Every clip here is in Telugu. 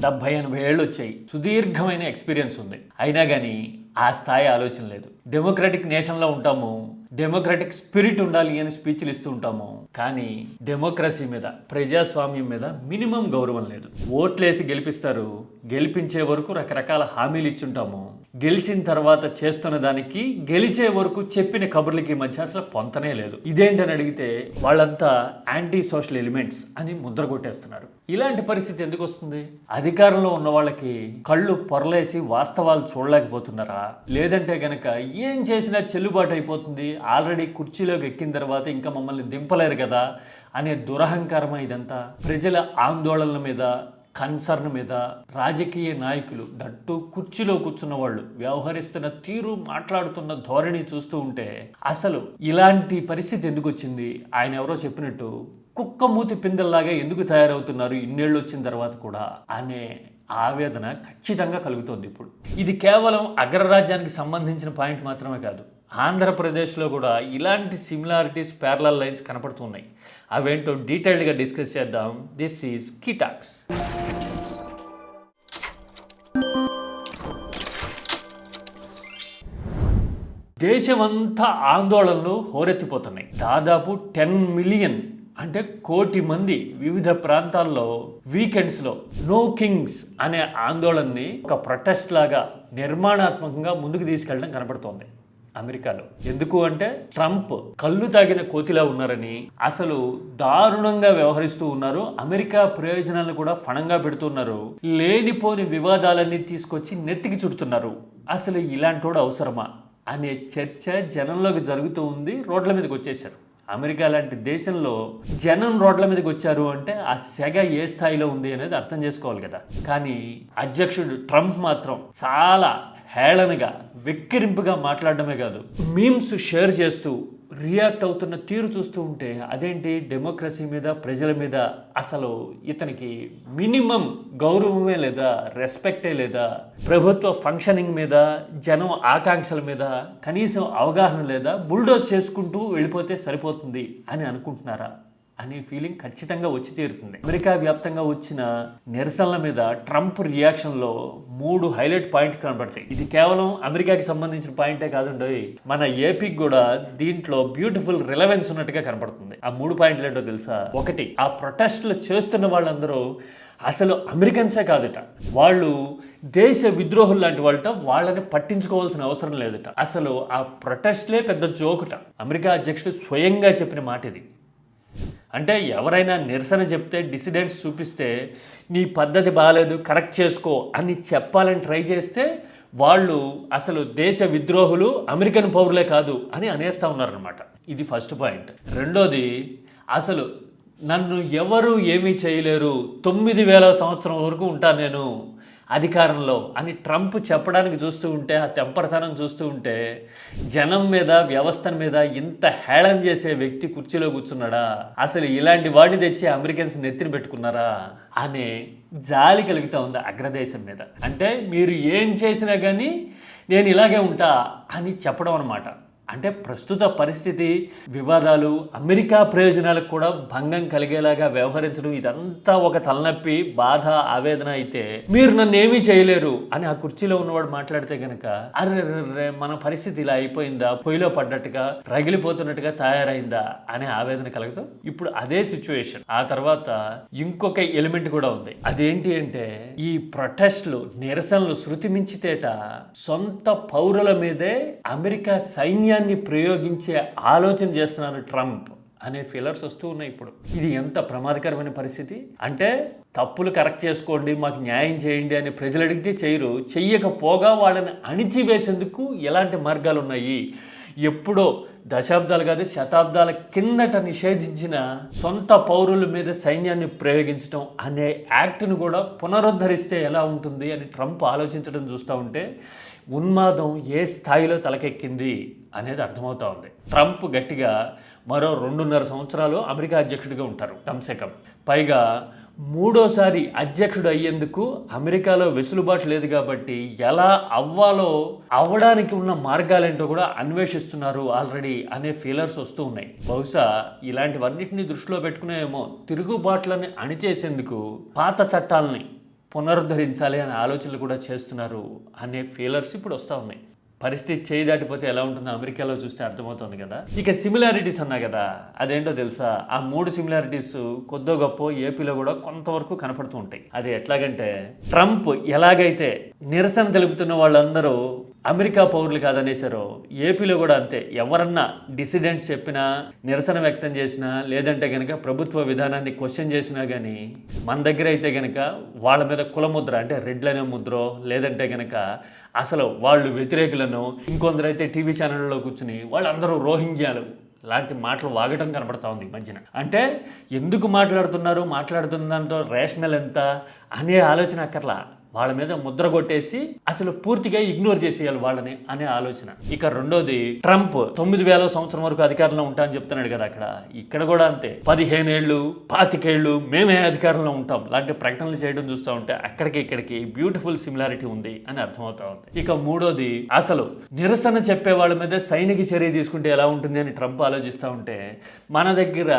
డెబ్బై ఎనభై ఏళ్ళు వచ్చాయి సుదీర్ఘమైన ఎక్స్పీరియన్స్ ఉంది. అయినా కానీ ఆ స్థాయి ఆలోచన లేదు. డెమోక్రటిక్ నేషన్లో ఉంటాము. డెమోక్రటిక్ స్పిరిట్ ఉండాలి అని స్పీచ్లు ఇస్తూ ఉంటాము. కానీ డెమోక్రసీ మీద ప్రజాస్వామ్యం మీద మినిమం గౌరవం లేదు. ఓట్లేసి గెలిపిస్తారు. గెలిపించే వరకు రకరకాల హామీలు ఇచ్చుంటాము. గెలిచిన తర్వాత చేస్తున్న దానికి గెలిచే వరకు చెప్పిన కబుర్లకి మధ్య అసలు పొంతనే లేదు. ఇదేంటని అడిగితే వాళ్ళంతా యాంటీ సోషల్ ఎలిమెంట్స్ అని ముద్ర కొట్టేస్తున్నారు. ఇలాంటి పరిస్థితి ఎందుకు వస్తుంది? అధికారంలో ఉన్న వాళ్ళకి కళ్ళు పొరలేసి వాస్తవాలు చూడలేకపోతున్నారా? లేదంటే గనక ఏం చేసినా చెల్లుబాటు అయిపోతుంది? ఆల్రెడీ కుర్చీలోకి ఎక్కిన తర్వాత ఇంకా మమ్మల్ని దింపలేరు కదా? అనే దురహంకారమా ఇదంతా? ప్రజల ఆందోళనల మీద కన్సర్న్ మీద రాజకీయ నాయకులు దట్టు కుర్చీలో కూర్చున్న వాళ్ళు వ్యవహరిస్తున్న తీరు మాట్లాడుతున్న ధోరణి చూస్తూ ఉంటే అసలు ఇలాంటి పరిస్థితి ఎందుకు వచ్చింది? ఆయన ఎవరో చెప్పినట్టు కుక్క మూతి పిందెల్లాగా ఎందుకు తయారవుతున్నారు? ఇన్నేళ్ళు వచ్చిన తర్వాత కూడా అనే ఆవేదన ఖచ్చితంగా కలుగుతోంది ఇప్పుడు. ఇది కేవలం అగ్రరాజ్యానికి సంబంధించిన పాయింట్ మాత్రమే కాదు. ఆంధ్రప్రదేశ్లో కూడా ఇలాంటి సిమిలారిటీస్ ప్యారలల్ లైన్స్ కనపడుతున్నాయి. అవేంటో డీటెయిల్డ్గా డిస్కస్ చేద్దాం. దిస్ ఈజ్ కిటాక్స్ దేశమంతా ఆందోళనలు హోరెత్తిపోతున్నాయి. దాదాపు టెన్ మిలియన్ అంటే కోటి మంది వివిధ ప్రాంతాల్లో వీకెండ్స్లో నో కింగ్స్ అనే ఆందోళనని ఒక ప్రొటెస్ట్ లాగా నిర్మాణాత్మకంగా ముందుకు తీసుకెళ్ళడం కనబడుతోంది అమెరికాలో. ఎందుకు అంటే ట్రంప్ కళ్ళు తాగిన కోతిలా ఉన్నారని అసలు దారుణంగా వ్యవహరిస్తూ ఉన్నారు అమెరికా ప్రయోజనాలను కూడా ఫణంగా పెడుతున్నారు లేనిపోని వివాదాలన్నీ తీసుకొచ్చి నెత్తికి చుడుతున్నారు. అసలు ఇలాంటోడు అవసరమా? అనే చర్చ జనంలోకి జరుగుతూ ఉంది రోడ్ల మీదకి వచ్చేశారు. అమెరికా లాంటి దేశంలో జనం రోడ్ల మీదకి వచ్చారు అంటే ఆ సెగ ఏ స్థాయిలో ఉంది అనేది అర్థం చేసుకోవాలి కదా. కానీ అధ్యక్షుడు ట్రంప్ మాత్రం చాలా హేళనగా వెక్కిరింపుగా మాట్లాడడమే కాదు మీమ్స్ షేర్ చేస్తూ రియాక్ట్ అవుతున్న తీరు చూస్తూ ఉంటే అదేంటి? డెమోక్రసీ మీద ప్రజల మీద అసలు ఇతనికి మినిమం గౌరవమే లేదా రెస్పెక్టే లేదా? ప్రభుత్వ ఫంక్షనింగ్ మీద జనం ఆకాంక్షల మీద కనీసం అవగాహన లేదా బుల్డోజ్ చేసుకుంటూ వెళ్ళిపోతే సరిపోతుంది అని అనుకుంటున్నారా? అనే ఫీలింగ్ ఖచ్చితంగా వచ్చి తీరుతుంది. అమెరికా వ్యాప్తంగా వచ్చిన నిరసనల మీద ట్రంప్ రియాక్షన్లో మూడు హైలైట్ పాయింట్ కనబడతాయి. ఇది కేవలం అమెరికాకి సంబంధించిన పాయింటే కాదండి మన ఏపీకి కూడా దీంట్లో బ్యూటిఫుల్ రిలవెన్స్ ఉన్నట్టుగా కనబడుతుంది. ఆ మూడు పాయింట్లు ఏంటో తెలుసా? ఒకటి ఆ ప్రొటెస్ట్లు చేస్తున్న వాళ్ళందరూ అసలు అమెరికన్సే కాదట. వాళ్ళు దేశ విద్రోహులు లాంటి వాళ్ళట వాళ్ళని పట్టించుకోవాల్సిన అవసరం లేదట. అసలు ఆ ప్రొటెస్ట్లే పెద్ద జోకుట. అమెరికా అధ్యక్షుడు స్వయంగా చెప్పిన మాట ఇది అంటే ఎవరైనా నిరసన చెప్తే డిసిడెంట్స్ చూపిస్తే నీ పద్ధతి బాగాలేదు కరెక్ట్ చేసుకో అని చెప్పాలని ట్రై చేస్తే వాళ్ళు అసలు దేశ విద్రోహులు అమెరికన్ పౌరులే కాదు అని అనేస్తూ ఉన్నారనమాట ఇది ఫస్ట్ పాయింట్ రెండోది అసలు నన్ను ఎవరు ఏమీ చేయలేరు తొమ్మిది వేల సంవత్సరం వరకు ఉంటాను నేను అధికారంలో అని ట్రంప్ చెప్పడానికి చూస్తూ ఉంటే ఆ తెంపరతనం చూస్తూ ఉంటే జనం మీద వ్యవస్థ మీద ఇంత హేళన చేసే వ్యక్తి కుర్చీలో కూర్చున్నాడా? అసలు ఇలాంటి వాడిని తెచ్చి అమెరికన్స్ నెత్తిన పెట్టుకున్నారా? అనే జాలి కలుగుతూ ఉంది అగ్రదేశం మీద. అంటే మీరు ఏం చేసినా కానీ నేను ఇలాగే ఉంటా అని చెప్పడం అనమాట అంటే ప్రస్తుత పరిస్థితి వివాదాలు అమెరికా ప్రయోజనాలకు కూడా భంగం కలిగేలాగా వ్యవహరించడం ఇదంతా ఒక తలనొప్పి బాధ ఆవేదన అయితే మీరు నన్ను ఏమీ చేయలేరు అని ఆ కుర్చీలో ఉన్నవాడు మాట్లాడితే గనక అరే మన పరిస్థితి ఇలా అయిపోయిందా? పొయ్యిలో పడ్డట్టుగా రగిలిపోతున్నట్టుగా తయారైందా? అనే ఆవేదన కలగదు ఇప్పుడు అదే సిచ్యువేషన్ ఆ తర్వాత ఇంకొక ఎలిమెంట్ కూడా ఉంది. అదేంటి అంటే ఈ ప్రొటెస్ట్లు నిరసనలు శృతి మించితేట సొంత పౌరుల మీదే అమెరికా సైన్యాన్ని ప్రయోగించే ఆలోచన చేస్తున్నారు ట్రంప్ అనే ఫీలర్స్ వస్తూ ఉన్నాయి ఇప్పుడు. ఇది ఎంత ప్రమాదకరమైన పరిస్థితి? అంటే తప్పులు కరెక్ట్ చేసుకోండి మాకు న్యాయం చేయండి అని ప్రజలు అడిగితే చేయరు. చెయ్యకపోగా వాళ్ళని అణిచివేసేందుకు ఎలాంటి మార్గాలు ఉన్నాయి? ఎప్పుడో దశాబ్దాలు కాదు శతాబ్దాల కిందట నిషేధించిన సొంత పౌరుల మీద సైన్యాన్ని ప్రయోగించడం అనే యాక్ట్ను కూడా పునరుద్ధరిస్తే ఎలా ఉంటుంది అని ట్రంప్ ఆలోచించడం చూస్తూ ఉంటే ఉన్మాదం ఏ స్థాయిలో తలకెక్కింది అనేది అర్థమవుతా ఉంది. ట్రంప్ గట్టిగా మరో రెండున్నర సంవత్సరాలు అమెరికా అధ్యక్షుడిగా ఉంటారు కమ్సే పైగా మూడోసారి అధ్యక్షుడు అయ్యేందుకు అమెరికాలో వెసులుబాటు లేదు కాబట్టి ఎలా అవ్వాలో అవ్వడానికి ఉన్న మార్గాలేంటో కూడా అన్వేషిస్తున్నారు ఆల్రెడీ అనే ఫీలర్స్ వస్తూ ఉన్నాయి. బహుశా ఇలాంటివన్నిటిని దృష్టిలో పెట్టుకునేమో తిరుగుబాట్లని అణిచేసేందుకు పాత చట్టాలని పునరుద్ధరించాలి అనే ఆలోచనలు కూడా చేస్తున్నారు అనే ఫీలర్స్ ఇప్పుడు వస్తూ ఉన్నాయి. పరిస్థితి చేయి దాటిపోతే ఎలా ఉంటుందో అమెరికాలో చూస్తే అర్థమవుతుంది కదా. ఇక సిమిలారిటీస్ అన్నా కదా అదేంటో తెలుసా? ఆ మూడు సిమిలారిటీస్ కొద్దో గొప్ప ఏపీలో కూడా కొంతవరకు కనపడుతూ ఉంటాయి. అది ఎట్లాగంటే ట్రంప్ ఎలాగైతే నిరసన తెలుపుతున్న వాళ్ళందరూ అమెరికా పౌరులు కాదనేసారో ఏపీలో కూడా అంతే. ఎవరన్నా డిసిడెంట్స్ చెప్పినా నిరసన వ్యక్తం చేసినా లేదంటే కనుక ప్రభుత్వ విధానాన్ని క్వశ్చన్ చేసినా కానీ మన దగ్గర అయితే కనుక వాళ్ళ మీద కులముద్ర అంటే రెడ్లనే ముద్రో లేదంటే కనుక అసలు వాళ్ళు వ్యతిరేకులను ఇంకొందరు అయితే టీవీ ఛానళ్ళలో కూర్చుని వాళ్ళందరూ రోహింగ్యాలు లాంటి మాటలు వాగటం కనబడతా ఉంది ఈ మధ్యన. అంటే ఎందుకు మాట్లాడుతున్నారు? మాట్లాడుతున్న దాంట్లో రేషనల్ ఎంత? అనే ఆలోచన అక్కర్లా. వాళ్ళ మీద ముద్ర కొట్టేసి అసలు పూర్తిగా ఇగ్నోర్ చేసేయాలి వాళ్ళని అనే ఆలోచన. ఇక రెండోది ట్రంప్ తొమ్మిది వేల సంవత్సరం వరకు అధికారంలో ఉంటా అని చెప్తున్నాడు కదా అక్కడ. ఇక్కడ కూడా అంతే. పదిహేను ఏళ్ళు పాతికేళ్ళు మేమే అధికారంలో ఉంటాం. లాంటి ప్రకటనలు చేయడం చూస్తూ ఉంటే అక్కడికి ఇక్కడికి బ్యూటిఫుల్ సిమిలారిటీ ఉంది అని అర్థమవుతా ఉంది. ఇక మూడోది అసలు నిరసన చెప్పే వాళ్ళ మీద సైనిక చర్య తీసుకుంటే ఎలా ఉంటుంది అని ట్రంప్ ఆలోచిస్తూ ఉంటే మన దగ్గర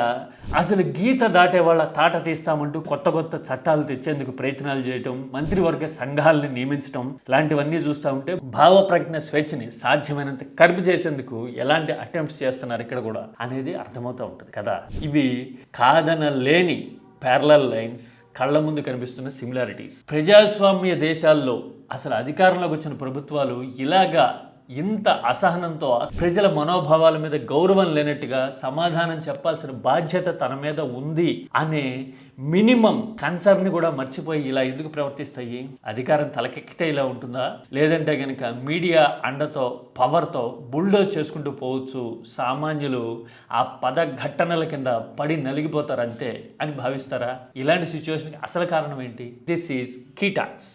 అసలు గీత దాటే వాళ్ళ తాట తీస్తామంటూ కొత్త కొత్త చట్టాలు తెచ్చేందుకు ప్రయత్నాలు చేయటం మంత్రివర్గ సంఘాలని నియమించడం లాంటివన్నీ చూస్తూ ఉంటే భావ ప్రజ్ఞ స్వేచ్ఛని సాధ్యమైనంత కర్బ్ చేసేందుకు ఎలాంటి అటెంప్ట్స్ చేస్తున్నారు ఇక్కడ కూడా అనేది అర్థమవుతూ ఉంటుంది కదా. ఇవి కాదనలేని ప్యారలల్ లైన్స్ కళ్ళ ముందు కనిపిస్తున్న సిమిలారిటీస్ ప్రజాస్వామ్య దేశాల్లో అసలు అధికారంలోకి వచ్చిన ప్రభుత్వాలు ఇలాగా ఇంత అసహనంతో ప్రజల మనోభావాల మీద గౌరవం లేనట్టుగా సమాధానం చెప్పాల్సిన బాధ్యత తన మీద ఉంది అనే మినిమం కన్సర్న్ కూడా మర్చిపోయి ఇలా ఎందుకు ప్రవర్తిస్తాయి? అధికారం తలకెక్కితే ఇలా ఉంటుందా? లేదంటే కనుక మీడియా అండతో పవర్తో బుల్డోజ్ చేసుకుంటూ పోవచ్చు. సామాన్యులు ఆ పద ఘట్టనల కింద పడి నలిగిపోతారు అంతే అని భావిస్తారా? ఇలాంటి సిచ్యువేషన్కి అసలు కారణం ఏంటి? This is కీటాక్స్